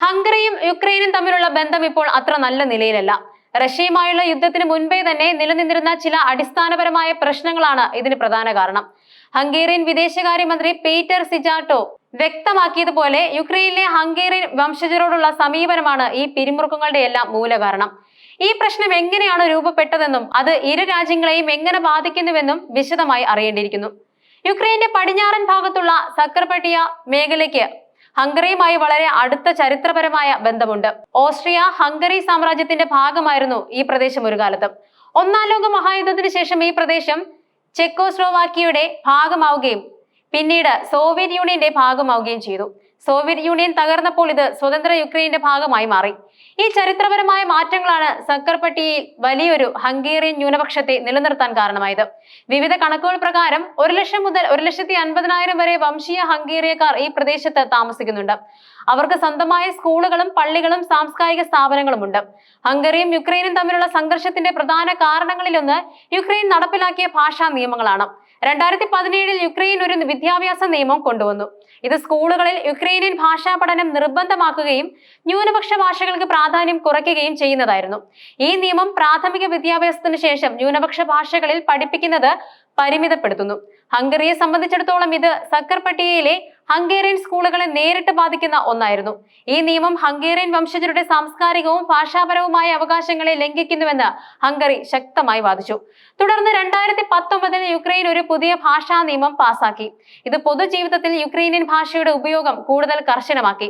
ഹംഗറിയും യുക്രൈനും തമ്മിലുള്ള ബന്ധം ഇപ്പോൾ അത്ര നല്ല നിലയിലല്ല. റഷ്യയുമായുള്ള യുദ്ധത്തിന് മുൻപേ തന്നെ നിലനിന്നിരുന്ന ചില അടിസ്ഥാനപരമായ പ്രശ്നങ്ങളാണ് ഇതിന് പ്രധാന കാരണം. ഹംഗേറിയൻ വിദേശകാര്യമന്ത്രി പീറ്റർ സിജാട്ടോ വ്യക്തമാക്കിയതുപോലെ യുക്രൈനിലെ ഹംഗേറിയൻ വംശജരോടുള്ള സമീപനമാണ് ഈ പിരിമുറുക്കങ്ങളുടെ എല്ലാം മൂലകാരണം ഈ പ്രശ്നം എങ്ങനെയാണ് രൂപപ്പെട്ടതെന്നും അത് ഇരു രാജ്യങ്ങളെയും എങ്ങനെ ബാധിക്കുന്നുവെന്നും വിശദമായി അറിയേണ്ടിയിരിക്കുന്നു. യുക്രൈന്റെ പടിഞ്ഞാറൻ ഭാഗത്തുള്ള സക്കർപട്ടിയ മേഖലയ്ക്ക് ഹംഗറിയുമായി വളരെ അടുത്ത ചരിത്രപരമായ ബന്ധമുണ്ട്. ഓസ്ട്രിയ ഹംഗറി സാമ്രാജ്യത്തിന്റെ ഭാഗമായിരുന്നു ഈ പ്രദേശം ഒരു കാലത്ത്. ഒന്നാം ലോക മഹായുദ്ധത്തിന് ശേഷം ഈ പ്രദേശം ചെക്കോസ്ലോവാക്കിയുടെ ഭാഗമാവുകയും പിന്നീട് സോവിയറ്റ് യൂണിയന്റെ ഭാഗമാവുകയും ചെയ്തു. സോവിയറ്റ് യൂണിയൻ തകർന്നപ്പോൾ ഇത് സ്വതന്ത്ര യുക്രൈന്റെ ഭാഗമായി മാറി. ഈ ചരിത്രപരമായ മാറ്റങ്ങളാണ് സക്കർപട്ടിയിൽ വലിയൊരു ഹംഗേറിയൻ ന്യൂനപക്ഷത്തെ നിലനിർത്താൻ കാരണമായത്. വിവിധ കണക്കുകൾ പ്രകാരം ഒരു ലക്ഷം മുതൽ ഒരു ലക്ഷത്തി അൻപതിനായിരം വരെ വംശീയ ഹംഗേറിയക്കാർ ഈ പ്രദേശത്ത് താമസിക്കുന്നുണ്ട്. അവർക്ക് സ്വന്തമായ സ്കൂളുകളും പള്ളികളും സാംസ്കാരിക സ്ഥാപനങ്ങളും ഉണ്ട് ഹംഗറിയും യുക്രൈനും തമ്മിലുള്ള സംഘർഷത്തിന്റെ പ്രധാന കാരണങ്ങളിലൊന്ന് യുക്രൈൻ നടപ്പിലാക്കിയ ഭാഷാ നിയമങ്ങളാണ്. രണ്ടായിരത്തി പതിനേഴിൽ യുക്രൈൻ ഒരു വിദ്യാഭ്യാസ നിയമം കൊണ്ടുവന്നു. ഇത് സ്കൂളുകളിൽ യുക്രൈനിയൻ ഭാഷാ പഠനം നിർബന്ധമാക്കുകയും ന്യൂനപക്ഷ ഭാഷകൾക്ക് പ്രാധാന്യം കുറയ്ക്കുകയും ചെയ്യുന്നതായിരുന്നു. ഈ നിയമം പ്രാഥമിക വിദ്യാഭ്യാസത്തിന് ശേഷം ന്യൂനപക്ഷ ഭാഷകളിൽ പഠിപ്പിക്കുന്നത് പരിമിതപ്പെടുത്തുന്നു. ഹംഗറിയെ സംബന്ധിച്ചിടത്തോളം ഇത് സക്കർ പട്ടികയിലെ ഹംഗേറിയൻ സ്കൂളുകളെ നേരിട്ട് ബാധിക്കുന്ന ഒന്നായിരുന്നു. ഈ നിയമം ഹംഗേറിയൻ വംശജരുടെ സാംസ്കാരികവും ഭാഷാപരവുമായ അവകാശങ്ങളെ ലംഘിക്കുന്നുവെന്ന് ഹംഗറി ശക്തമായി വാദിച്ചു. തുടർന്ന് രണ്ടായിരത്തി പത്തൊമ്പതിൽ യുക്രൈൻ ഒരു പുതിയ ഭാഷാ നിയമം പാസാക്കി. ഇത് പൊതുജീവിതത്തിൽ യുക്രൈനിയൻ ഭാഷയുടെ ഉപയോഗം കൂടുതൽ കർശനമാക്കി.